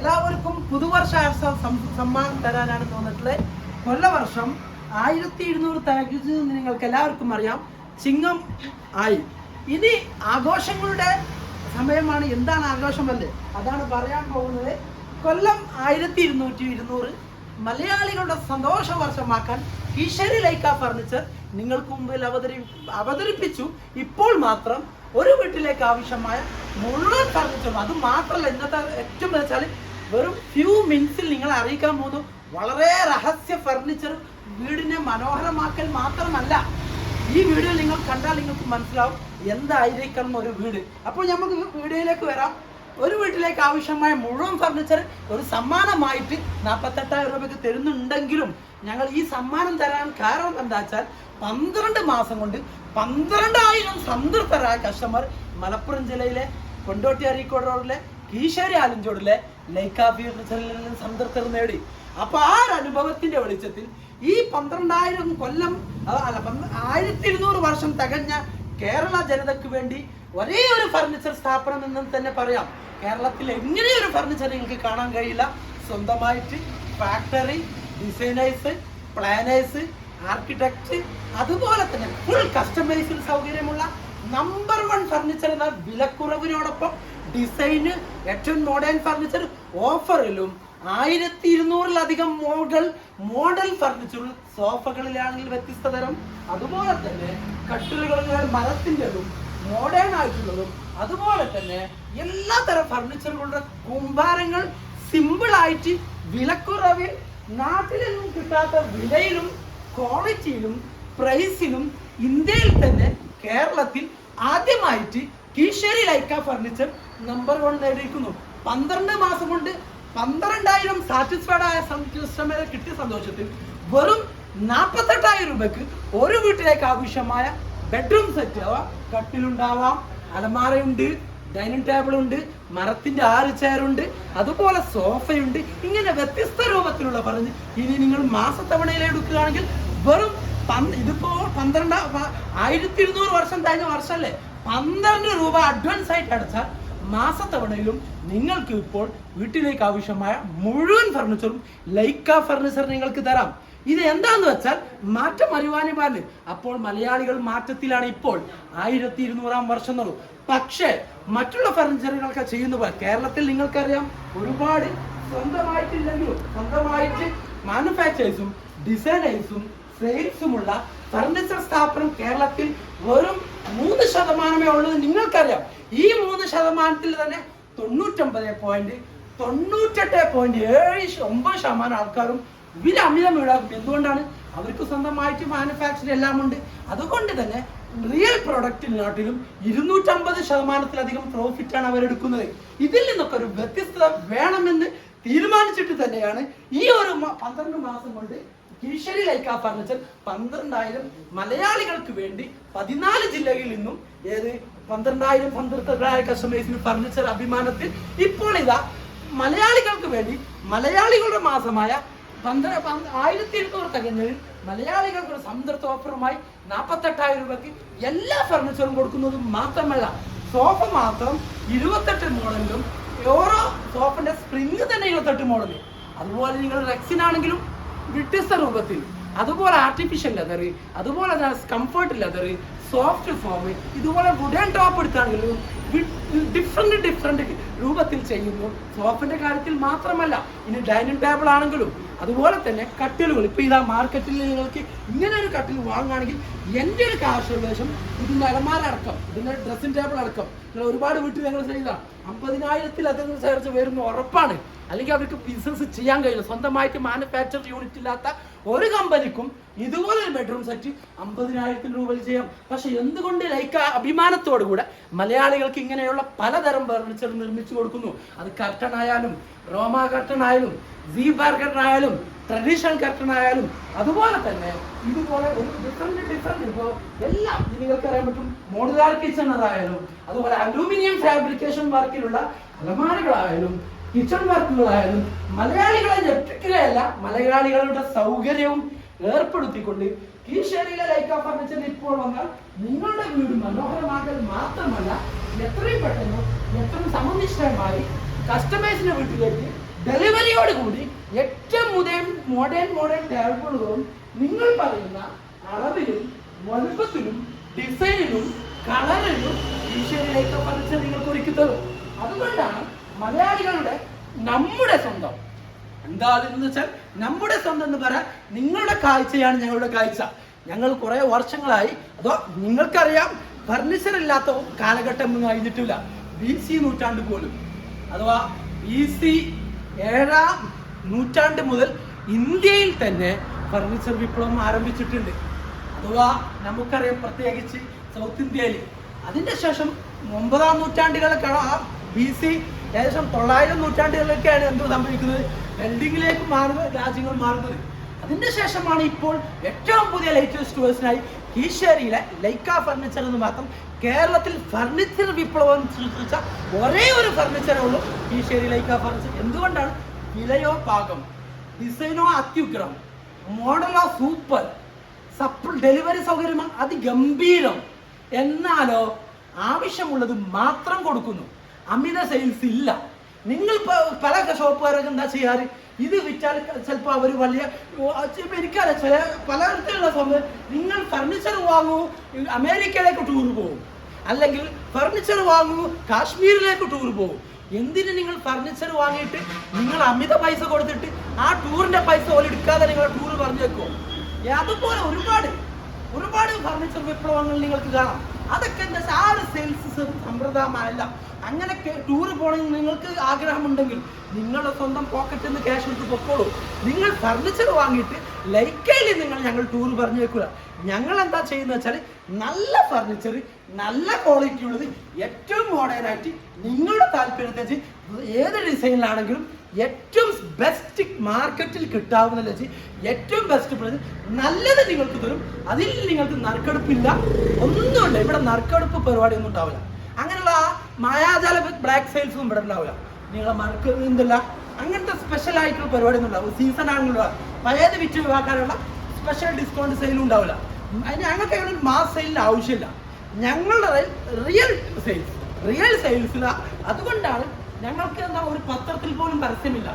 എല്ലാവർക്കും പുതുവർഷ സമ്മാനം തരാനാണ് തോന്നിയിട്ടുള്ളത്. കൊല്ലവർഷം ആയിരത്തി ഇരുന്നൂറ് തികച്ചു നിങ്ങൾക്ക് എല്ലാവർക്കും അറിയാം. ചിങ്ങം ആയി. ഇനി ആഘോഷങ്ങളുടെ സമയമാണ്. എന്താണ് ആഘോഷമല്ലേ അതാണ് പറയാൻ പോകുന്നത്. കൊല്ലം ആയിരത്തി ഇരുന്നൂറ്റി ഇരുന്നൂറ്. മലയാളികളുടെ സന്തോഷ വർഷമാക്കാൻ കിഷരി ലൈക്ക ഫർണിച്ചർ നിങ്ങൾക്ക് മുമ്പിൽ അവതരി അവതരിപ്പിച്ചു. ഇപ്പോൾ മാത്രം ഒരു വീട്ടിലേക്ക് ആവശ്യമായ മുഴുവൻ ഫർണിച്ചറും അത് മാത്രമല്ല ഇന്നത്തെ ഏറ്റവും വെച്ചാൽ വെറും ഫ്യൂ മിനിറ്റ്സിൽ നിങ്ങൾ അറിയിക്കാൻ പോകുന്നു. വളരെ രഹസ്യ ഫർണിച്ചർ വീടിനെ മനോഹരമാക്കൽ മാത്രമല്ല. ഈ വീഡിയോ നിങ്ങൾ കണ്ടാൽ നിങ്ങൾക്ക് മനസ്സിലാവും എന്തായിരിക്കണം ഒരു വീട്. അപ്പോൾ നമുക്ക് വീഡിയോയിലേക്ക് വരാം. ഒരു വീട്ടിലേക്ക് ആവശ്യമായ മുഴുവൻ ഫർണിച്ചർ ഒരു സമ്മാനമായിട്ട് നാൽപ്പത്തെട്ടായിരം രൂപയ്ക്ക് തരുന്നുണ്ടെങ്കിലും ഞങ്ങൾ ഈ സമ്മാനം തരാൻ കാരണം എന്താ വെച്ചാൽ പന്ത്രണ്ട് മാസം കൊണ്ട് പന്ത്രണ്ടായിരം സംതൃപ്തരായ കസ്റ്റമർ മലപ്പുറം ജില്ലയിലെ കൊണ്ടോട്ടി അരീക്കോട് റോഡിലെ കീശേരി ആലഞ്ചോടിലെ ലൈക്ക നിന്ന് സംതൃപ്തർ നേടി. അപ്പൊ ആ ഒരു അനുഭവത്തിന്റെ വെളിച്ചത്തിൽ ഈ പന്ത്രണ്ടായിരം കൊല്ലം അല്ല ആയിരത്തി ഇരുന്നൂറ് വർഷം തികഞ്ഞ കേരള ജനതയ്ക്ക് വേണ്ടി ഒരേ ഒരു ഫർണിച്ചർ സ്ഥാപനം എന്ന് തന്നെ പറയാം. കേരളത്തിൽ എങ്ങനെ ഒരു ഫർണിച്ചർ നിങ്ങൾക്ക് കാണാൻ കഴിയില്ല? സ്വന്തമായിട്ട് ഫാക്ടറി ഡിസൈനേഴ്സ് പ്ലാനേഴ്സ് ആർക്കിടെക്ട് അതുപോലെ തന്നെ ഫുൾ കസ്റ്റമൈസിൽ സൗകര്യമുള്ള നമ്പർ വൺ ഫർണിച്ചർ എന്ന വിലക്കുറവിനോടൊപ്പം ഡിസൈന് ഏറ്റവും മോഡേൺ ഫർണിച്ചർ ഓഫറിലും ആയിരത്തി ഇരുന്നൂറിലധികം മോഡൽ മോഡൽ ഫർണിച്ചറും സോഫകളിലാണെങ്കിൽ വ്യത്യസ്ത തരം. അതുപോലെ തന്നെ കട്ടിലുകളിൽ മരത്തിന്റെതും മോഡേൺ ആയിട്ടുള്ളതും. അതുപോലെ തന്നെ എല്ലാ തരം ഫർണിച്ചറുകളുടെ കുമ്പാരങ്ങൾ സിമ്പിൾ ആയിട്ട് വിലക്കുറവിൽ നാട്ടിലൊന്നും കിട്ടാത്ത വിലയിലും ക്വാളിറ്റിയിലും പ്രൈസിലും ഇന്ത്യയിൽ തന്നെ കേരളത്തിൽ ആദ്യമായിട്ട് Keesheri Lyca furniture number one നേടിയിരിക്കുന്നു പന്ത്രണ്ട് മാസം കൊണ്ട് പന്ത്രണ്ടായിരം സാറ്റിസ്ഫൈഡ് ആയ കസ്റ്റമറെ കിട്ടിയ സന്തോഷത്തിൽ വെറും നാൽപ്പത്തെട്ടായിരം രൂപയ്ക്ക് ഒരു വീട്ടിലേക്ക് ആവശ്യമായ ബെഡ്റൂം സെറ്റ് ആവാം കട്ടിലുണ്ടാവാം അലമാരയുണ്ട് ഡൈനിങ് ടേബിൾ ഉണ്ട് മരത്തിന്റെ ആറ് ചെയറുണ്ട് അതുപോലെ സോഫയുണ്ട്. ഇങ്ങനെ വ്യത്യസ്ത രൂപത്തിലുള്ള പറഞ്ഞ് ഇനി നിങ്ങൾ മാസത്തവണയിൽ എടുക്കുകയാണെങ്കിൽ വെറും ഇതിപ്പോ പന്ത്രണ്ട് ആയിരത്തി ഇരുന്നൂറ് വർഷം കഴിഞ്ഞ വർഷമല്ലേ പന്ത്രണ്ട് രൂപ അഡ്വാൻസ് ആയിട്ട് അടച്ചാൽ മാസത്തവണയിലും നിങ്ങൾക്ക് ഇപ്പോൾ വീട്ടിലേക്ക് ആവശ്യമായ മുഴുവൻ ഫർണിച്ചറും ലൈക്ക ഫർണിച്ചർ നിങ്ങൾക്ക് തരാം. ഇത് എന്താന്ന് വെച്ചാൽ മാറ്റം അനിവാര്യമാണ് അപ്പോൾ മലയാളികൾ മാറ്റത്തിലാണ് ഇപ്പോൾ ആയിരത്തി ഇരുന്നൂറാം വർഷം എന്നുള്ളൂ. പക്ഷേ മറ്റുള്ള ഫർണിച്ചറുകളൊക്കെ ചെയ്യുന്ന പോലെ കേരളത്തിൽ നിങ്ങൾക്കറിയാം ഒരുപാട് സ്വന്തമായിട്ടില്ലെങ്കിലും സ്വന്തമായിട്ട് മാനുഫാക്ചേഴ്സും ഡിസൈനേഴ്സും സെയിൽസുമുള്ള ഫർണിച്ചർ സ്ഥാപനം കേരളത്തിൽ വെറും മൂന്ന് ശതമാനമേ ഉള്ളത് നിങ്ങൾക്കറിയാം. ഈ മൂന്ന് ശതമാനത്തിൽ തന്നെ തൊണ്ണൂറ്റൊമ്പത് പോയിന്റ് തൊണ്ണൂറ്റെട്ട് പോയിന്റ് ഏഴ് ഒമ്പത് ശതമാനം ആൾക്കാരും അമിതം ഈടാക്കും. എന്തുകൊണ്ടാണ്? അവർക്ക് സ്വന്തമായിട്ട് മാനുഫാക്ചർ എല്ലാം ഉണ്ട്. അതുകൊണ്ട് തന്നെ റിയൽ പ്രൊഡക്റ്റിനാട്ടിലും ഇരുന്നൂറ്റമ്പത് ശതമാനത്തിലധികം പ്രോഫിറ്റ് ആണ് അവരെടുക്കുന്നത് ഇതിൽ നിന്നൊക്കെ ഒരു വ്യത്യസ്തത വേണമെന്ന് തീരുമാനിച്ചിട്ട് തന്നെയാണ് ഈ ഒരു പന്ത്രണ്ട് മാസം കൊണ്ട് കീശരി ലൈക്ക ഫർണിച്ചർ പന്ത്രണ്ടായിരം മലയാളികൾക്ക് വേണ്ടി പതിനാല് ജില്ലകളിൽ നിന്നും ഏത് പന്ത്രണ്ടായിരം പന്ത്രണ്ടായിരം കസ്റ്റമേഴ്സിന് ഫർണിച്ചർ അഭിമാനത്തിൽ ഇപ്പോൾ ഇതാ മലയാളികൾക്ക് വേണ്ടി മലയാളികളുടെ മാസമായ പന്ത്ര പന്ത് ആയിരത്തി എണ്ണൂറ് തികഞ്ഞതിൽ മലയാളികൾക്ക് ഒരു സംതൃപ്ത ഓഫറുമായി നാൽപ്പത്തെട്ടായിരം രൂപയ്ക്ക് എല്ലാ ഫർണിച്ചറും കൊടുക്കുന്നത് മാത്രമല്ല സോഫ മാത്രം ഇരുപത്തെട്ട് മോഡലിലും ഓരോ സോഫിന്റെ സ്പ്രിങ് തന്നെ ഇരുപത്തെട്ട് മോഡൽ അതുപോലെ നിങ്ങൾ റെക്സിനാണെങ്കിലും വ്യത്യസ്ത രൂപത്തിൽ. അതുപോലെ ആർട്ടിഫിഷ്യൽ ലെതർ അതുപോലെ കംഫർട്ട് ലെതർ സോഫ്റ്റ് ഫോം ഇതുപോലെ വുഡൻ ടോപ്പ് എടുത്താണെങ്കിലും ഡിഫറെന്റ് ഡിഫറെന്റ് രൂപത്തിൽ ചെയ്യുന്നു. സോഫിന്റെ കാര്യത്തിൽ മാത്രമല്ല ഇനി ഡൈനിങ് ടേബിൾ ആണെങ്കിലും അതുപോലെ തന്നെ കട്ടിലുകൾ. ഇപ്പൊ ഇതാ മാർക്കറ്റിൽ നിങ്ങൾക്ക് ഇങ്ങനെ ഒരു കട്ടിൽ വാങ്ങുകയാണെങ്കിൽ എന്റെ ഒരു കാശ് ഏകദേശം ഇതിന്റെ അലമാര അടക്കം ഇതിന്റെ ഡ്രസ്സിംഗ് ടേബിൾ അടക്കം. ഒരുപാട് വീട്ടിൽ ഞങ്ങൾ ചെയ്ത അമ്പതിനായിരത്തിലധികം ചേർച്ച് വരുന്ന ഉറപ്പാണ്. അല്ലെങ്കിൽ അവർക്ക് ബിസിനസ് ചെയ്യാൻ കഴിയില്ല. സ്വന്തമായിട്ട് മാനുഫാക്ചർ യൂണിറ്റ് ഇല്ലാത്ത ഒരു കമ്പനിക്കും ഇതുപോലെ ഒരു ബെഡ്റൂം സെറ്റ് അമ്പതിനായിരത്തിന് രൂപയിൽ ചെയ്യാം. പക്ഷെ എന്തുകൊണ്ട് ലൈക്ക അഭിമാനത്തോടു കൂടെ മലയാളികൾക്ക് ഇങ്ങനെയുള്ള പലതരം ഫർണിച്ചർ നിർമ്മിച്ചു കൊടുക്കുന്നു? അത് കർട്ടൺ ആയാലും റോമ കർട്ടൺ ആയാലും സീബാർ കർട്ടൺ ആയാലും ട്രഡീഷണൽ കർട്ടൺ ആയാലും അതുപോലെ തന്നെ ഇതുപോലെ ഒരു ഡിഫറെന്റ് ഡിഫറെന്റ് ഇപ്പോൾ എല്ലാം നിങ്ങൾക്ക് അറിയാൻ പറ്റും. മോഡുലാർ കിച്ചണറായാലും അതുപോലെ അലൂമിനിയം ഫാബ്രിക്കേഷൻ വർക്കിലുള്ള അലമാരകളായാലും കിച്ചൺ വർക്കുകളായാലും മലയാളികളെ ഞെട്ടിക്കുകയല്ല. മലയാളികളുടെ സൗകര്യവും ഏർപ്പെടുത്തിക്കൊണ്ട് കീശേരിയിലെ ലൈക്ക ഫർണിച്ചർ ഇപ്പോൾ വന്നാൽ നിങ്ങളുടെ വീട് മനോഹരമാക്കൽ മാത്രമല്ല എത്രയും പെട്ടെന്ന് എത്രയും സമനിഷ്ഠമായി കസ്റ്റമേഴ്സിന്റെ വീട്ടിലേക്ക് ഡെലിവറിയോട് കൂടി ഏറ്റവും മുതൽ മോഡേൺ മോഡേൺ ടേബിളുകളും നിങ്ങൾ പറയുന്ന അളവിലും വലുപ്പത്തിലും ഡിസൈനിലും കളറിലും ഓഫ് ഫർണിച്ചർ നിങ്ങൾക്ക് ഒരുക്കി തരും. അതുകൊണ്ടാണ് മലയാളികളുടെ നമ്മുടെ സ്വന്തം. എന്താ അതെന്ന് വെച്ചാൽ നമ്മുടെ സ്വന്തം എന്ന് പറയാൻ നിങ്ങളുടെ കാഴ്ചയാണ് ഞങ്ങളുടെ കാഴ്ച. ഞങ്ങൾ കുറെ വർഷങ്ങളായി അതോ നിങ്ങൾക്കറിയാം ഫർണിച്ചർ ഇല്ലാത്ത കാലഘട്ടം ഒന്നും കഴിഞ്ഞിട്ടില്ല ബി സി നൂറ്റാണ്ട് പോലും. അഥവാ ബി സി ഏഴാം നൂറ്റാണ്ട് മുതൽ ഇന്ത്യയിൽ തന്നെ ഫർണിച്ചർ വിപ്ലവം ആരംഭിച്ചിട്ടുണ്ട്. അഥവാ നമുക്കറിയാം പ്രത്യേകിച്ച് സൗത്ത് ഇന്ത്യയിൽ. അതിന്റെ ശേഷം ഒമ്പതാം നൂറ്റാണ്ടുകളൊക്കെ ബി സി ഏകദേശം തൊള്ളായിരം നൂറ്റാണ്ടുകളിലൊക്കെയാണ് എന്ത് സംഭവിക്കുന്നത്. ബെൽഡിങ്ങിലേക്ക് മാറുന്ന രാജ്യങ്ങൾ മാറുന്നത്. അതിന്റെ ശേഷമാണ് ഇപ്പോൾ ഏറ്റവും പുതിയ ലേറ്റസ്റ്റ് വേഴ്സിനായി കീശേരിയിലെ ലൈക്ക ഫർണിച്ചർ എന്ന് മാത്രം കേരളത്തിൽ ഫർണിച്ചർ വിപ്ലവം സൃഷ്ടിച്ച ഒരേ ഒരു ഫർണിച്ചറേ ഉള്ളൂ കീശേരി ലൈക്ക ഫർണിച്ചർ എന്തുകൊണ്ടാണ്? വിലയോ പാകം ഡിസൈനോ അത്യുഗ്രം മോഡലോ സൂപ്പർ സപ്പ് ഡെലിവറി സൗകര്യം അതിഗംഭീരം എന്നാലോ ആവശ്യമുള്ളത് മാത്രം കൊടുക്കുന്നു. അമിത സെയിൽസ് ഇല്ല. നിങ്ങൾ പല ഷോപ്പുകാരൊക്കെ എന്താ ചെയ്യാറ്? ഇത് വിറ്റാൽ ചിലപ്പോൾ അവർ വലിയ എനിക്കറിയാം ചില പലതരത്തിലുള്ള സംഭവം നിങ്ങൾ ഫർണിച്ചർ വാങ്ങൂ അമേരിക്കയിലേക്ക് ടൂർ പോകും അല്ലെങ്കിൽ ഫർണിച്ചർ വാങ്ങൂ കാശ്മീരിലേക്ക് ടൂർ പോകും എന്തിന് നിങ്ങൾ ഫർണിച്ചർ വാങ്ങിയിട്ട് നിങ്ങൾ അമിത പൈസ കൊടുത്തിട്ട് ആ ടൂറിന്റെ പൈസ പോലെ എടുക്കാതെ നിങ്ങൾ ടൂർ പറഞ്ഞു വെക്കുമോ അതുപോലെ ഒരുപാട് ഒരുപാട് ഫർണിച്ചർ വിപ്ലവങ്ങൾ നിങ്ങൾക്ക് കാണാം. അതൊക്കെ എന്താ ഒരു സെയിൽസ് സമ്പ്രദായമല്ല അങ്ങനെയൊക്കെ ടൂർ പോകണമെങ്കിൽ നിങ്ങൾക്ക് ആഗ്രഹമുണ്ടെങ്കിൽ നിങ്ങളുടെ സ്വന്തം പോക്കറ്റിൽ നിന്ന് ക്യാഷ് എടുത്ത് പൊക്കോളൂ. നിങ്ങൾ ഫർണിച്ചർ വാങ്ങിയിട്ട് ലൈക്കയിൽ നിങ്ങൾ ഞങ്ങൾ ടൂർ വെക്കുക ഞങ്ങൾ എന്താ ചെയ്യുന്നത് വെച്ചാൽ നല്ല ഫർണിച്ചർ നല്ല ക്വാളിറ്റി ഉള്ളത് ഏറ്റവും മോഡേൺ ആയിട്ട് നിങ്ങളുടെ താല്പര്യത്തെ ഏത് ഡിസൈനിലാണെങ്കിലും ഏറ്റവും ബെസ്റ്റ് മാർക്കറ്റിൽ കിട്ടാവുന്ന ലജി ഏറ്റവും ബെസ്റ്റ് പ്രൈസ് നല്ലത് നിങ്ങൾക്ക് തരും അതിൽ നിങ്ങൾക്ക് നറുക്കെടുപ്പില്ല ഒന്നുമില്ല. ഇവിടെ നറുക്കെടുപ്പ് പരിപാടി ഒന്നും ഉണ്ടാവില്ല. അങ്ങനെയുള്ള മായാജാല ബ്ലാക്ക് സെയിൽസ് ഇവിടെ ഉണ്ടാവില്ല. നിങ്ങളെ മറക്ക് എന്തല്ല അങ്ങനത്തെ സ്പെഷ്യൽ ആയിട്ടുള്ള പരിപാടി ഒന്നും ഉണ്ടാവും സീസൺ ആണെന്നുള്ള പഴയത് വിറ്റ് ഒഴിവാക്കാനുള്ള സ്പെഷ്യൽ ഡിസ്കൗണ്ട് സെയിലും ഉണ്ടാവില്ല. അതിന് ഞങ്ങൾക്ക് അങ്ങനെ മാസ് സെയിലിന് ആവശ്യമില്ല. ഞങ്ങളുടെ റിയൽ സെയിൽസ് റിയൽ സെയിൽസിലാണ് അതുകൊണ്ടാണ് ഞങ്ങൾക്ക് എന്താ ഒരു പത്രത്തിൽ പോലും പരസ്യമില്ല.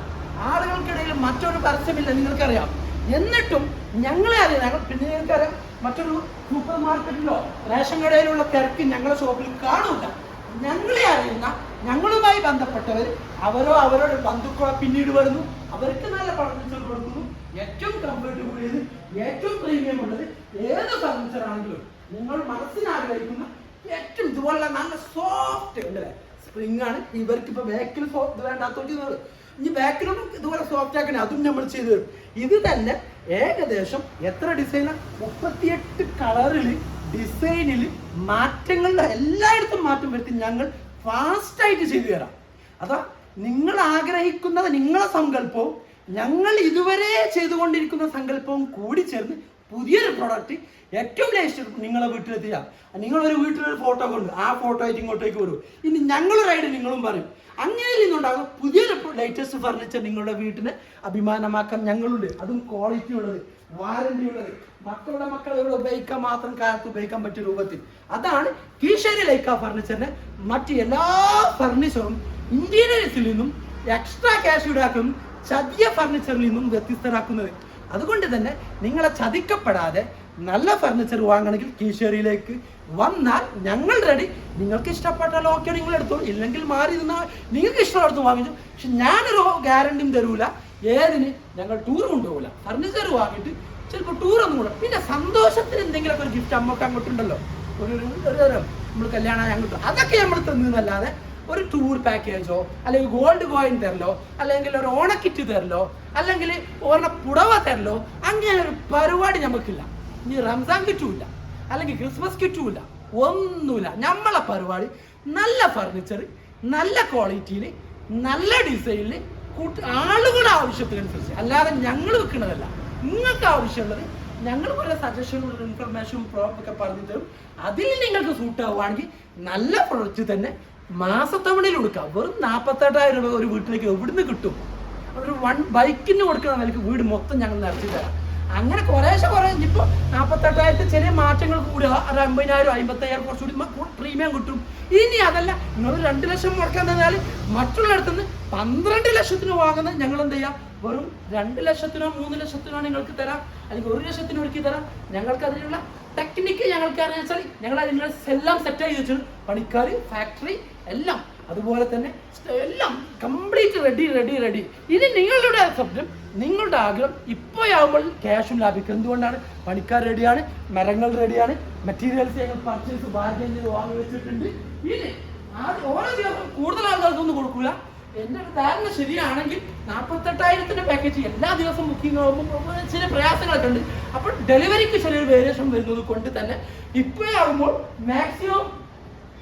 ആളുകൾക്കിടയിൽ മറ്റൊരു പരസ്യമില്ല നിങ്ങൾക്കറിയാം. എന്നിട്ടും ഞങ്ങളെ അറിയാം. ഞങ്ങൾ പിന്നെ നിങ്ങൾക്കറിയാം മറ്റൊരു സൂപ്പർ മാർക്കറ്റിലോ റേഷൻ കടയിലുള്ള തിരക്ക് ഞങ്ങളുടെ ഷോപ്പിൽ കാണൂല. ഞങ്ങളെ അറിയുന്ന ഞങ്ങളുമായി ബന്ധപ്പെട്ടവർ അവരോ അവരുടെ ബന്ധുക്കളോ പിന്നീട് വരുന്നു. അവർക്ക് നല്ല ഫർണിച്ചർ കൊടുക്കുന്നു. ഏറ്റവും കംഫർട്ട് കൂടിയത് ഏറ്റവും പ്രീമിയം ഉള്ളത് ഏത് ഫർണിച്ചർ ആണെങ്കിലും നിങ്ങൾ മനസ്സിനാഗ്രഹിക്കുന്ന ഏറ്റവും ഇതുപോലെ നല്ല സോഫ്റ്റ് അല്ലേ സ്പ്രിംഗ് ആണ്. ഇവർക്ക് ഇപ്പൊ ബാക്കിൽ വേണ്ടാത്തോട്ട് ഇനി ബാക്കിലും ഇതുപോലെ സോഫ്റ്റ് ആക്കണേ. അതും നമ്മൾ ചെയ്തു തരും. ഇത് തന്നെ ഏകദേശം എത്ര ഡിസൈനാണ് മുപ്പത്തിയെട്ട് കളറിൽ ഡിസൈനിൽ മാറ്റങ്ങളുടെ എല്ലായിടത്തും മാറ്റം വരുത്തി ഞങ്ങൾ ഫാസ്റ്റ് ആയിട്ട് ചെയ്തു തരാം. അതാ നിങ്ങൾ ആഗ്രഹിക്കുന്നത് നിങ്ങളെ സങ്കല്പവും ഞങ്ങൾ ഇതുവരെ ചെയ്തുകൊണ്ടിരിക്കുന്ന സങ്കല്പവും കൂടി ചേർന്ന് പുതിയൊരു പ്രോഡക്റ്റ് ഏറ്റവും ലേസ്റ്റ് നിങ്ങളെ വീട്ടിലെത്തിയ. നിങ്ങളൊരു വീട്ടിലൊരു ഫോട്ടോ കൊണ്ട് ആ ഫോട്ടോ ആയിട്ട് ഇങ്ങോട്ടേക്ക് വരും. ഇനി ഞങ്ങളൊരു ഐഡിയ നിങ്ങളും പറയും. അങ്ങനെ നിന്നുണ്ടാകും പുതിയൊരു ലേറ്റസ്റ്റ് ഫർണിച്ചർ നിങ്ങളുടെ വീട്ടിന് അഭിമാനമാക്കാൻ ഞങ്ങളുണ്ട്. അതും ക്വാളിറ്റി ഉള്ളത് വാറണ്ടി ഉള്ളത്. മക്കളുടെ മക്കളെ ഇവിടെ ഉപയോഗിക്കാൻ മാത്രം കാലത്ത് ഉപയോഗിക്കാൻ പറ്റിയ രൂപത്തിൽ. അതാണ് കീശേരി ലൈക്ക ഫർണിച്ചറിന്റെ മറ്റ് എല്ലാ ഫർണിച്ചറും ഇന്റീരിയൽസിൽ നിന്നും എക്സ്ട്രാ ക്യാഷ് ഈടാക്കും ചതിയ ഫർണിച്ചറിൽ നിന്നും വ്യത്യസ്തരാക്കുന്നത്. അതുകൊണ്ട് തന്നെ നിങ്ങളെ ചതിക്കപ്പെടാതെ നല്ല ഫർണിച്ചർ വാങ്ങണമെങ്കിൽ കീശേരിയിലേക്ക് വന്നാൽ ഞങ്ങൾ റെഡി നിങ്ങൾക്ക് ഇഷ്ടപ്പെട്ടാൽ ഓക്കെ നിങ്ങൾ എടുത്തോളൂ. ഇല്ലെങ്കിൽ മാറി നിന്നാൽ നിങ്ങൾക്ക് ഇഷ്ടമുള്ളത് വാങ്ങിച്ചു. പക്ഷെ ഞാനൊരു ഗ്യാരണ്ടിയും തരൂല. ഏതിന്? ഞങ്ങൾ ടൂർ കൊണ്ടുപോകില്ല ഫർണിച്ചർ വാങ്ങിയിട്ട് ചിലപ്പോൾ ടൂർ ഒന്നും കൂടെ പിന്നെ സന്തോഷത്തിന് എന്തെങ്കിലുമൊക്കെ ഒരു ഗിഫ്റ്റ് അമ്മയ്ക്ക് അങ്ങോട്ടുണ്ടല്ലോ. ഒരു ഒരു- ഒരു നമ്മൾ കല്യാണം അങ്ങോട്ട്. അതൊക്കെ നമ്മൾ തന്നല്ലാതെ ഒരു ടൂർ പാക്കേജോ അല്ലെങ്കിൽ ഗോൾഡ് കോയിൻ തരലോ അല്ലെങ്കിൽ ഒരു ഓണക്കിറ്റ് തരലോ അല്ലെങ്കിൽ ഒരെണ്ണ പുടവ തരലോ അങ്ങനെ ഒരു പരിപാടി നമുക്കില്ല. ഇനി റംസാൻ കിറ്റുമില്ല അല്ലെങ്കിൽ ക്രിസ്മസ് കിറ്റുമില്ല ഒന്നുമില്ല. നമ്മളെ പരിപാടി നല്ല ഫർണിച്ചർ നല്ല ക്വാളിറ്റിയിൽ നല്ല ഡിസൈനിൽ കൂട്ട് ആളുകളുടെ ആവശ്യത്തിനനുസരിച്ച്. അല്ലാതെ ഞങ്ങൾ വെക്കുന്നതല്ല നിങ്ങൾക്ക് ആവശ്യമുള്ളത് ഞങ്ങൾ പല സജഷനും ഇൻഫർമേഷനും ഒക്കെ പറഞ്ഞു തരും. അതിൽ നിങ്ങൾക്ക് സൂട്ട് ആവുകയാണെങ്കിൽ നല്ല പ്രൊഡക്റ്റ് തന്നെ മാസത്തവണയിൽ കൊടുക്കാം വെറും നാൽപ്പത്തെട്ടായിരം രൂപ ഒരു വീട്ടിലേക്ക് എവിടുന്ന് കിട്ടും? ഒരു വൺ ബൈക്കിന് കൊടുക്കുന്ന നിലയ്ക്ക് വീട് മൊത്തം ഞങ്ങൾ നിറച്ചു തരാം. അങ്ങനെ കുറേശ്ശെ കുറേ ഇപ്പൊ നാൽപ്പത്തെട്ടായിരത്തി ചെറിയ മാറ്റങ്ങൾ കൂടുക ഒരു അമ്പതിനായിരം അമ്പത്തയ്യായിരം കുറച്ചുകൂടി പ്രീമിയം കിട്ടും. ഇനി അതല്ല നിങ്ങൾ രണ്ട് ലക്ഷം മുടക്കാൻ തന്നാൽ മറ്റുള്ളിടത്തുനിന്ന് പന്ത്രണ്ട് ലക്ഷത്തിന് വാങ്ങുന്നത് ഞങ്ങൾ എന്ത് ചെയ്യാം? വെറും രണ്ട് ലക്ഷത്തിനോ മൂന്ന് ലക്ഷത്തിനോ നിങ്ങൾക്ക് തരാം. അല്ലെങ്കിൽ ഒരു ലക്ഷത്തിനോ ഒരുക്കി തരാം. ഞങ്ങൾക്ക് അതിനുള്ള ടെക്നിക്ക് ഞങ്ങൾക്ക് അറിയാൻ വെച്ചാൽ ഞങ്ങൾ അതിനുള്ള എല്ലാം സെറ്റ് ആയി വെച്ചു പണിക്കാർ ഫാക്ടറി എല്ലാം. അതുപോലെ തന്നെ എല്ലാം കംപ്ലീറ്റ് റെഡി റെഡി റെഡി ഇനി നിങ്ങളുടെ സ്വപ്നം നിങ്ങളുടെ ആഗ്രഹം ഇപ്പോഴാകുമ്പോൾ ക്യാഷും ലാഭിക്കും. എന്തുകൊണ്ടാണ്? പണിക്കാർ റെഡിയാണ് മരങ്ങൾ റെഡിയാണ് മെറ്റീരിയൽസ് ഞങ്ങൾ പർച്ചേസ് ബാർഗൈൻ ചെയ്ത് വാങ്ങി വെച്ചിട്ടുണ്ട്. ഇനി ഓരോ ദിവസം കൂടുതൽ ആൾക്കാർക്കൊന്നും കൊടുക്കൂല. എന്റെ ധാരണ ശരിയാണെങ്കിൽ നാൽപ്പത്തെട്ടായിരത്തിന്റെ പാക്കേജ് എല്ലാ ദിവസവും ബുക്കിംഗ് ആകുമ്പോൾ ചില പ്രയാസങ്ങളൊക്കെ ഉണ്ട്. അപ്പോൾ ഡെലിവറിക്ക് ചെറിയൊരു വേരിയേഷൻ വരുന്നത് കൊണ്ട് തന്നെ ഇപ്പോഴാകുമ്പോൾ മാക്സിമം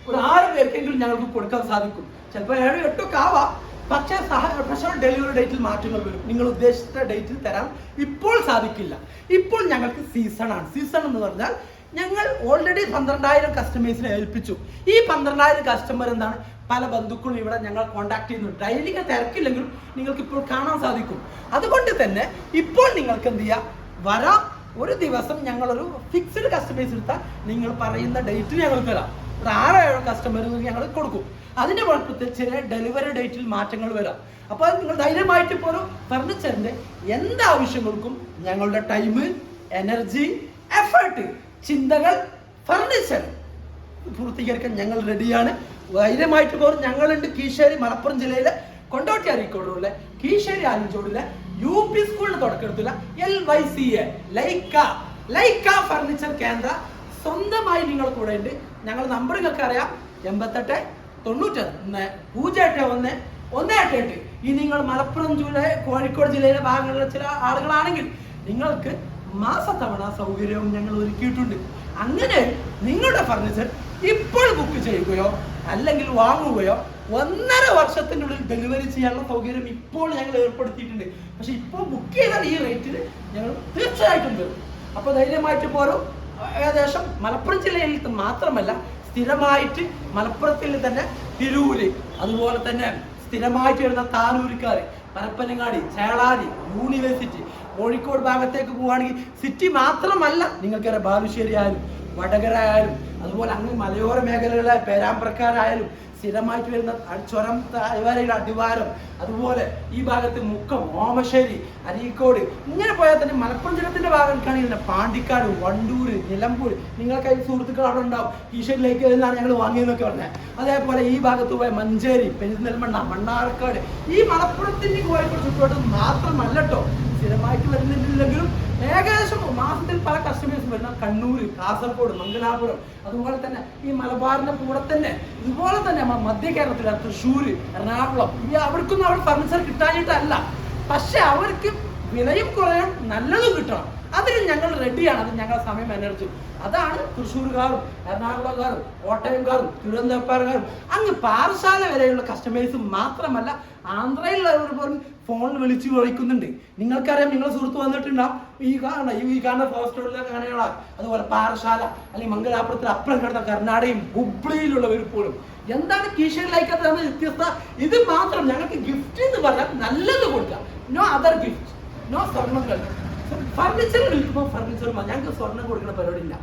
ഒരു ആറ് പേർക്കെങ്കിലും ഞങ്ങൾക്ക് കൊടുക്കാൻ സാധിക്കും. ചിലപ്പോൾ ഏഴ് എട്ടൊക്കെ ആവാം. പക്ഷേ സഹ പ്രഷർ ഡെലിവറി ഡേറ്റിൽ മാറ്റങ്ങൾ വരും. നിങ്ങൾ ഉദ്ദേശിച്ച ഡേറ്റിൽ തരാൻ ഇപ്പോൾ സാധിക്കില്ല. ഇപ്പോൾ ഞങ്ങൾക്ക് സീസണാണ് സീസൺ എന്ന് പറഞ്ഞാൽ ഞങ്ങൾ ഓൾറെഡി പന്ത്രണ്ടായിരം കസ്റ്റമേഴ്സിനെ ഏൽപ്പിച്ചു. ഈ പന്ത്രണ്ടായിരം കസ്റ്റമർ എന്താണ്? പല ബന്ധുക്കളും ഇവിടെ ഞങ്ങൾ കോൺടാക്ട് ചെയ്യുന്നു ഡെയിലിക്ക് തിരക്കില്ലെങ്കിലും നിങ്ങൾക്ക് ഇപ്പോൾ കാണാൻ സാധിക്കും. അതുകൊണ്ട് തന്നെ ഇപ്പോൾ നിങ്ങൾക്ക് എന്ത് ചെയ്യാം? വരാം. ഒരു ദിവസം ഞങ്ങളൊരു ഫിക്സ്ഡ് കസ്റ്റമേഴ്സ് എടുത്താൽ നിങ്ങൾ പറയുന്ന ഡേറ്റ് ഞങ്ങൾ തരാം. ഒരു ആറോ ഏഴോ കസ്റ്റമർ ഞങ്ങൾ കൊടുക്കും. അതിന്റെ കുഴപ്പത്തിൽ ചില ഡെലിവറി ഡേറ്റിൽ മാറ്റങ്ങൾ വരാം. അപ്പോൾ നിങ്ങൾ ധൈര്യമായിട്ട് ഇപ്പോൾ ഫർണിച്ചറിന്റെ എന്താവശ്യങ്ങൾക്കും ഞങ്ങളുടെ ടൈം എനർജി എഫേർട്ട് ചിന്തകൾ ഫർണിച്ചർ പൂർത്തീകരിക്കാൻ ഞങ്ങൾ റെഡിയാണ് ധൈര്യമായിട്ട് പോകും ഞങ്ങളുണ്ട് കീശേരി മലപ്പുറം ജില്ലയിലെ കൊണ്ടോട്ടി അരീക്കോടുള്ള കീശേരി ആലഞ്ചോടിലെ യു പി സ്കൂളിൽ തുടക്കെടുത്തില്ല L Y C A Lyca. Lyca furniture കേന്ദ്ര സ്വന്തമായി നിങ്ങൾ കൂടെ ഉണ്ട് ഞങ്ങൾ നമ്പർ അറിയാം. എൺപത്തെട്ട് തൊണ്ണൂറ്റൊന്ന്. പൂജ്യം എട്ട് ഒന്ന് ഒന്ന് എട്ട്. എട്ട് ഈ നിങ്ങൾ മലപ്പുറം ജില്ല കോഴിക്കോട് ജില്ലയിലെ ഭാഗങ്ങളിലെ ചില ആളുകളാണെങ്കിൽ നിങ്ങൾക്ക് മാസത്തവണ സൗകര്യവും ഞങ്ങൾ ഒരുക്കിയിട്ടുണ്ട്. അങ്ങനെ നിങ്ങളുടെ ഫർണിച്ചർ ഇപ്പോൾ ബുക്ക് ചെയ്യുകയോ അല്ലെങ്കിൽ വാങ്ങുകയോ ഒന്നര വർഷത്തിനുള്ളിൽ ഡെലിവറി ചെയ്യാനുള്ള സൗകര്യം ഇപ്പോൾ ഞങ്ങൾ ഏർപ്പെടുത്തിയിട്ടുണ്ട്. പക്ഷെ ഇപ്പോൾ ബുക്ക് ചെയ്താൽ ഈ റേറ്റിന് ഞങ്ങൾ തീർച്ചയായിട്ടും തരും അപ്പോൾ ധൈര്യമായിട്ട് പോരും. ഏകദേശം മലപ്പുറം ജില്ലയിൽ മാത്രമല്ല സ്ഥിരമായിട്ട് മലപ്പുറത്തിൽ തന്നെ തിരൂര് അതുപോലെ തന്നെ സ്ഥിരമായിട്ട് വരുന്ന താനൂരിക്കാർ പരപ്പനങ്ങാടി ചേളാരി യൂണിവേഴ്സിറ്റി കോഴിക്കോട് ഭാഗത്തേക്ക് പോവുകയാണെങ്കിൽ സിറ്റി മാത്രമല്ല നിങ്ങൾക്കറിയാം ബാലുശ്ശേരി ആയാലും വടകര ആയാലും അതുപോലെ അങ്ങ് മലയോര മേഖലകളിലെ പേരാമ്പ്രക്കാരായാലും സ്ഥിരമായിട്ട് വരുന്ന ചുരം താഴ്വരയുടെ അടിവാരം അതുപോലെ ഈ ഭാഗത്ത് മുക്കം ഓമശ്ശേരി അരീക്കോട് ഇങ്ങനെ പോയാൽ തന്നെ മലപ്പുറം ജില്ലത്തിന്റെ ഭാഗത്തേക്കാണെങ്കിൽ തന്നെ പാണ്ടിക്കാട് വണ്ടൂര് നിലമ്പൂർ നിങ്ങൾക്ക് സുഹൃത്തുക്കൾ അവിടെ ഉണ്ടാവും. ഈശ്വരിലേക്ക് നിന്നാണ് ഞങ്ങൾ വാങ്ങിയതെന്നൊക്കെ പറഞ്ഞത് അതേപോലെ ഈ ഭാഗത്ത് പോയ മഞ്ചേരി പെരിന്തൽമണ്ണ മണ്ണാർക്കാട് ഈ മലപ്പുറത്തിന്റെ കോഴിക്കോട് ചുറ്റുവട്ടം മാത്രമല്ല കേട്ടോ സ്ഥിരമായിട്ട് വരുന്നില്ലെങ്കിലും ഏകദേശം മാസത്തിൽ പല കസ്റ്റമേഴ്സ് വരുന്ന കണ്ണൂർ കാസർഗോഡ് മംഗലാപുരം അതുപോലെ തന്നെ ഈ മലബാറിന്റെ കൂടെ തന്നെ ഇതുപോലെ തന്നെ മധ്യ കേരളത്തിലെ തൃശ്ശൂർ എറണാകുളം ഈ അവർക്കൊന്നും അവിടെ ഫർണിച്ചർ കിട്ടാനായിട്ടല്ല പക്ഷെ അവർക്ക് വിലയും കുറയും നല്ലതും കിട്ടണം. അതിന് ഞങ്ങൾ റെഡിയാണ് അത് ഞങ്ങളുടെ സമയം എനർജി അതാണ് തൃശ്ശൂർകാരും എറണാകുളംകാരും കോട്ടയംകാരും തിരുവനന്തപുരക്കാരും. അങ്ങ് പാറശാല വരെയുള്ള കസ്റ്റമേഴ്സ് മാത്രമല്ല ആന്ധ്രയിലുള്ളവർ പോലും ഫോൺ വിളിച്ച് വിളിക്കുന്നുണ്ട്. നിങ്ങൾക്കറിയാം നിങ്ങളെ സുഹൃത്ത് വന്നിട്ടുണ്ടാവും. ഈ കാണ ഈ കാണുന്ന ഫോസ്റ്റോളിലെ കാണുക അതുപോലെ പാറശാല അല്ലെങ്കിൽ മംഗലാപുരത്തിൽ അപ്പുറം കിടന്ന കർണാടകയും ഹുബ്ലിയിലുള്ളവർ പോലും എന്താണ് കീശയിൽ തന്ന വ്യത്യസ്ത ഇത് മാത്രം ഞങ്ങൾക്ക് ഗിഫ്റ്റ് എന്ന് പറഞ്ഞാൽ നല്ലത് കൊടുക്കുക. നോ അതർ ഗിഫ്റ്റ് നോ സ്വർണങ്ങൾ. ഫർണിച്ചർ വിൽക്കുമ്പോൾ ഫർണിച്ചർ ഞങ്ങൾക്ക് സ്വർണം കൊടുക്കുന്ന പരിപാടി ഇല്ല.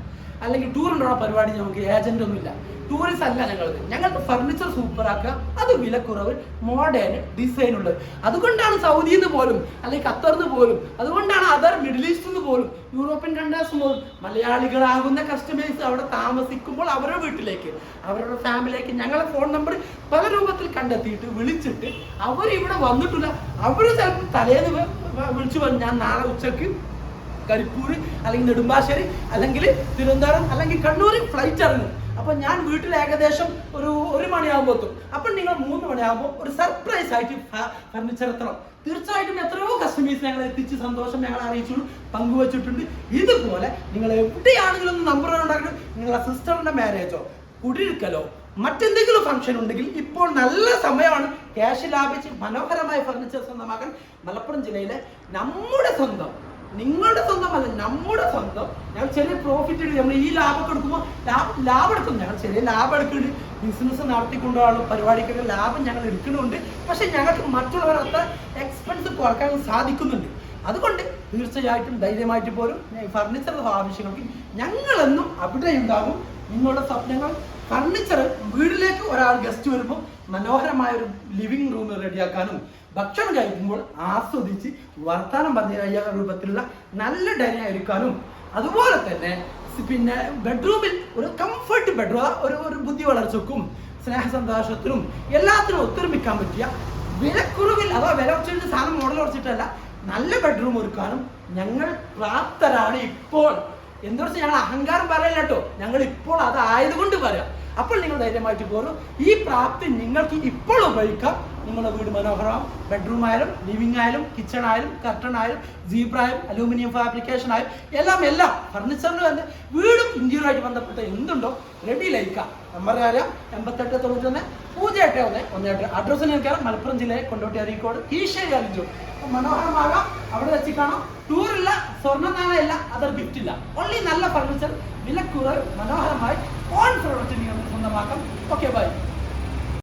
അല്ലെങ്കിൽ ഉണ്ടാവുന്ന പരിപാടി നമുക്ക് ഏജന്റ് ഒന്നുമില്ല. ടൂറിസ്റ്റ് അല്ല ഞങ്ങളത് ഞങ്ങൾക്ക് ഫർണിച്ചർ സൂപ്പർ ആക്കുക. അത് വിലക്കുറവ് മോഡേൺ ഡിസൈൻ ഉള്ളത്. അതുകൊണ്ടാണ് സൗദിയിൽ നിന്ന് പോലും അല്ലെങ്കിൽ ഖത്തറിൽ നിന്ന് പോലും അതുകൊണ്ടാണ് അതർ മിഡിൽ ഈസ്റ്റിൽ നിന്ന് പോലും യൂറോപ്യൻ കൺട്രീസ് പോലും മലയാളികളാകുന്ന കസ്റ്റമേഴ്സ് അവിടെ താമസിക്കുമ്പോൾ അവരുടെ വീട്ടിലേക്ക് അവരുടെ ഫാമിലിയിലേക്ക് ഞങ്ങളെ ഫോൺ നമ്പർ പല രൂപത്തിൽ കണ്ടെത്തിയിട്ട് വിളിച്ചിട്ട് അവർ ഇവിടെ വന്നിട്ടില്ല. അവർ ചിലപ്പോൾ തലേന്ന് വിളിച്ചു പറഞ്ഞു ഞാൻ നാളെ ഉച്ചയ്ക്ക് കരിപ്പൂർ അല്ലെങ്കിൽ നെടുമ്പാശ്ശേരി അല്ലെങ്കിൽ തിരുവനന്തപുരം അല്ലെങ്കിൽ കണ്ണൂർ ഫ്ലൈറ്റ് ഇറങ്ങും. അപ്പൊ ഞാൻ വീട്ടിൽ ഏകദേശം ഒരു ഒരു മണിയാകുമ്പോൾ എത്തും. അപ്പൊ നിങ്ങൾ മൂന്ന് മണിയാകുമ്പോൾ ഒരു സർപ്രൈസ് ആയിട്ട് ഫർണിച്ചർ എത്തണം. തീർച്ചയായിട്ടും എത്രയോ കസ്റ്റമേഴ്സ് ഞങ്ങൾ എത്തിച്ച് സന്തോഷം ഞങ്ങൾ അറിയിച്ചു പങ്കുവച്ചിട്ടുണ്ട്. ഇതുപോലെ നിങ്ങൾ എവിടെയാണെങ്കിലും ഒന്ന് നമ്പർ ഉണ്ടാക്കണം. നിങ്ങളുടെ സിസ്റ്ററിന്റെ മാരേജോ കുടിയിരിക്കലോ മറ്റെന്തെങ്കിലും ഫംഗ്ഷൻ ഉണ്ടെങ്കിൽ ഇപ്പോൾ നല്ല സമയമാണ് ക്യാഷ് ലാഭിച്ച് മനോഹരമായ ഫർണിച്ചർ സ്വന്തമാക്കാൻ മലപ്പുറം ജില്ലയിലെ നമ്മുടെ സ്വന്തം നിങ്ങളുടെ സ്വന്തമല്ല നമ്മുടെ സ്വന്തം. ഞങ്ങൾ ചെറിയ പ്രോഫിറ്റ് എടുക്കും നമ്മൾ ഈ ലാഭം എടുക്കുമ്പോൾ ലാഭം ലാഭം എടുക്കും. ഞങ്ങൾ ചെറിയ ലാഭം എടുക്കുന്നുണ്ട് ബിസിനസ് നടത്തിക്കൊണ്ടുള്ള പരിപാടിക്കൊക്കെ ലാഭം ഞങ്ങൾ എടുക്കുന്നുണ്ട്. പക്ഷെ ഞങ്ങൾക്ക് മറ്റുള്ളവരത്ര എക്സ്പെൻസ് കുറയ്ക്കാൻ സാധിക്കുന്നുണ്ട്. അതുകൊണ്ട് തീർച്ചയായിട്ടും ധൈര്യമായിട്ട് പോലും ഫർണിച്ചർ ആവശ്യങ്ങൾക്ക് ഞങ്ങളെന്നും അവിടെ ഉണ്ടാകും. നിങ്ങളുടെ സ്വപ്നങ്ങൾ ഫർണിച്ചർ വീട്ടിലേക്ക് ഒരാൾ ഗസ്റ്റ് വരുമ്പോൾ മനോഹരമായ ഒരു ലിവിംഗ് റൂം റെഡിയാക്കാനും ഭക്ഷണം കഴിക്കുമ്പോൾ ആസ്വദിച്ച് വർത്തമാനം പറഞ്ഞ രൂപത്തിലുള്ള നല്ല ഡൈനിങ് ഒരുക്കാനും. അതുപോലെ തന്നെ പിന്നെ ബെഡ്റൂമിൽ ഒരു കംഫർട്ട് ബെഡ്റൂം ഒരു ഒരു ബുദ്ധി വളർച്ചക്കും സ്നേഹ സന്തോഷത്തിനും എല്ലാത്തിനും ഒത്തൊരുമിക്കാൻ പറ്റിയ വിലക്കുറവിൽ അഥവാ വില കുറച്ചിട്ട് സാധനം മോഡൽ കുറച്ചിട്ടല്ല നല്ല ബെഡ്റൂം ഒരുക്കാനും ഞങ്ങൾ പ്രാപ്തരാണ് ഇപ്പോൾ. എന്താ വെച്ചാൽ ഞങ്ങൾ അഹങ്കാരം പറയില്ല കേട്ടോ? ഞങ്ങൾ ഇപ്പോൾ അതായതുകൊണ്ട് പറയാം. അപ്പോൾ നിങ്ങൾ ധൈര്യമായിട്ട് പോരും ഈ പ്രാപ്തി നിങ്ങൾക്ക് ഇപ്പോൾ ഉപയോഗിക്കാം. നിങ്ങളുടെ വീട് മനോഹരമാകും ബെഡ്റൂം ആയാലും ലിവിംഗ് ആയാലും കിച്ചൺ ആയാലും കർട്ടൺ ആയാലും ജീബ്രായും അലൂമിനിയം ഫാബ്രിക്കേഷൻ ആയാലും എല്ലാം എല്ലാം ഫർണിച്ചറിന് തന്നെ വീടും ഇന്ത്യയുമായിട്ട് ബന്ധപ്പെട്ട എന്തുണ്ടോ റെഡി ലൈക്കാം നമ്പർ കാര്യം എൺപത്തെട്ട് തൊണ്ണൂറ്റൊന്ന് പൂജ്യം എട്ട് ഒന്ന് ഒന്ന് എട്ട് അഡ്രസ്സ് നിൽക്കാം മലപ്പുറം ജില്ലയെ കൊണ്ടോട്ടി അരീക്കോട് ഈശ്വരി അറിഞ്ഞു മനോഹരമാകാം. അവിടെ വെച്ച് കാണാം. ടൂറില്ല സ്വർണ നാണയമില്ല അതർ ഗിഫ്റ്റ് ഇല്ല. ഓൺലി നല്ല ഫർണിച്ചർ വിലക്കുറവ് മനോഹരമായി നിങ്ങൾ സ്വന്തമാക്കാം ഓക്കെ ബൈ